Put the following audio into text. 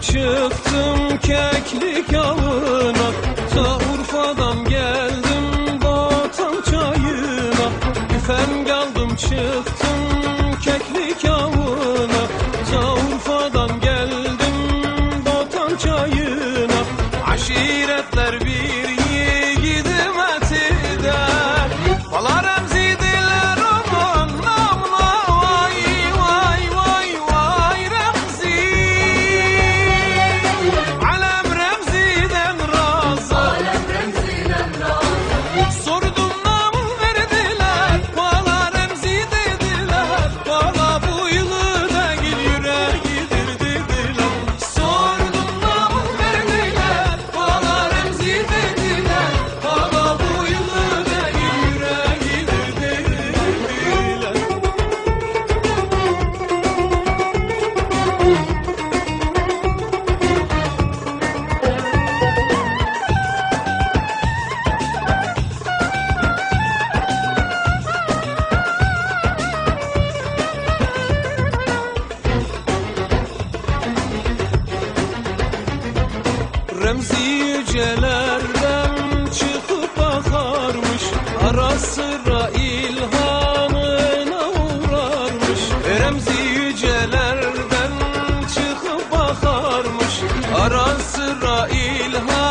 çıktım keklik avına Ta Urfa'dan geldim Batan çayına. Üfem geldim çıktım keklik avına Ta Urfa'dan geldim Batan çayına. Aşiretler bir Remzi yücelerden çıkıp akarmış Ara sıra ilhamına uğrarmış. Remzi yücelerden çıkıp akarmış Ara sıra ilham